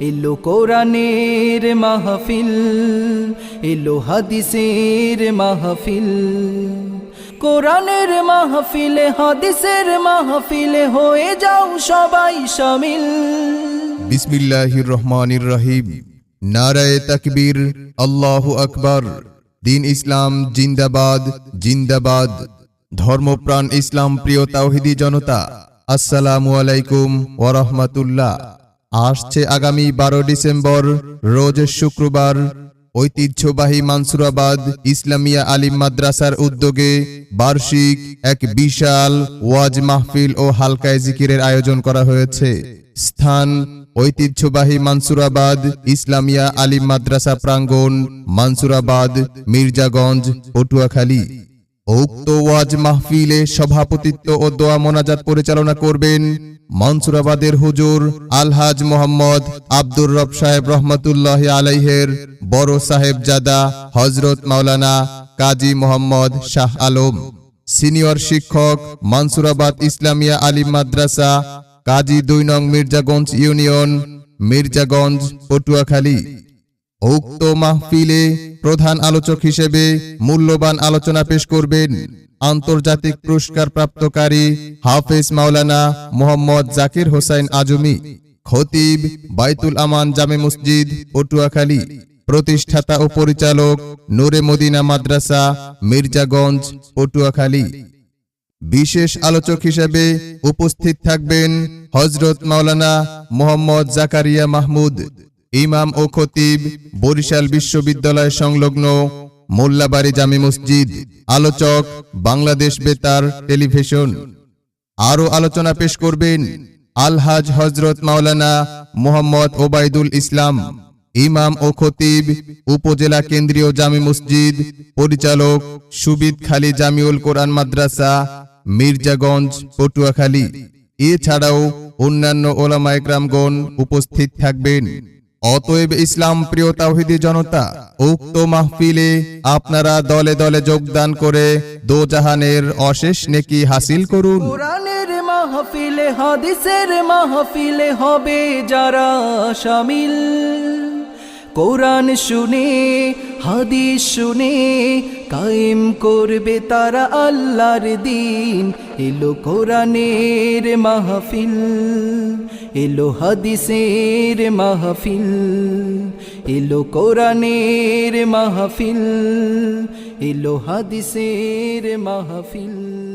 এলো কোরআনের মাহফিল, এলো হাদিসের মাহফিল। কোরআনের মাহফিলে, হাদিসের মাহফিলে, হয়ে যাও সবাই সামিল। বিসমিল্লাহির রহমানির রহিম। নারায়ে তাকবীর, আল্লাহু আকবার। দিন ইসলাম জিন্দাবাদ জিন্দাবাদ। ধর্মপ্রাণ ইসলাম, প্রিয় তাওহিদি জনতা, আসসালামু আলাইকুম ওয়া রাহমাতুল্লাহ। আসছে আগামী বারো ডিসেম্বর, রোজ শুক্রবার। ঐতিহ্যবাহী মানসুরাবাদ ইসলামিয়া আলিম মাদ্রাসার উদ্যোগে বার্ষিক এক বিশাল ওয়াজ মাহফিল ও হালকায় জিকিরের আয়োজন করা হয়েছে। স্থান ঐতিহ্যবাহী মানসুরাবাদ ইসলামিয়া আলিম মাদ্রাসা প্রাঙ্গণ মানসুরাবাদ, মির্জাগঞ্জ, পটুয়াখালী। উক্ত ওয়াজ মাহফিলে সভাপতিত্ব ও দোয়া মোনাজাত পরিচালনা করবেন মনসুরাবাদের হুজুর আলহাজ মোহাম্মদ আব্দুর রব সাহেব রহমতুল্লাহ আলাইহের বড় সাহেব জাদা হজরত মাওলানা কাজী মোহাম্মদ শাহ আলম, সিনিয়র শিক্ষক মনসুরাবাদ ইসলামিয়া আলিম মাদ্রাসা, কাজী দুই নং মির্জাগঞ্জ ইউনিয়ন, মির্জাগঞ্জ, পটুয়াখালী। উক্ত মাহফিলে প্রধান আলোচক হিসেবে মূল্যবান আলোচনা পেশ করবেন আন্তর্জাতিক পুরস্কার প্রাপ্তকারী হাফেজ মাওলানা মোহাম্মদ জাকির হোসাইন আজমি, খতিব বাইতুল আমান জামে মসজিদ, পটুয়াখালী। প্রতিষ্ঠাতা ও পরিচালক নূরে মদিনা মাদ্রাসা, মির্জাগঞ্জ, পটুয়াখালী। বিশেষ আলোচক হিসেবে উপস্থিত থাকবেন হজরত মাওলানা মোহাম্মদ জাকারিয়া মাহমুদ। ইমাম ও খতিব, বরিশাল বিশ্ববিদ্যালয় সংলগ্ন মোল্লাবাড়ি জামি মসজিদ, আলোচক, বাংলাদেশ বেতার টেলিভিশন। আরও আলোচনা পেশ করবেন আলহাজ হজরত মাওলানা মোহাম্মদ ওবায়দুল ইসলাম, ইমাম ও খতিব, উপজেলা কেন্দ্রীয় জামি মসজিদ, পরিচালক সুবিদ খালি জামিউল কোরআন মাদ্রাসা, মির্জাগঞ্জ, পটুয়াখালী। এছাড়াও অন্যান্য ওলামা একরামগণ উপস্থিত থাকবেন। অতএব ইসলাম প্রিয় তাহিদি জনতা, উক্ত মাহফিলে আপনারা দলে দলে যোগদান করে দোজাহানের অশেষ নেকি হাসিল করুন। মাহফিলে, হাদিসের মাহফিলে হবে যারা শামিল কোরআন শুনে, হাদিস শুনে কায়েম করবে তারা আল্লাহর দিন। এলো কোরআনের মাহফিল, এলো হাদিসের মাহফিল, এলো কোরআনের মাহফিল, এলো হাদিসের মাহফিল।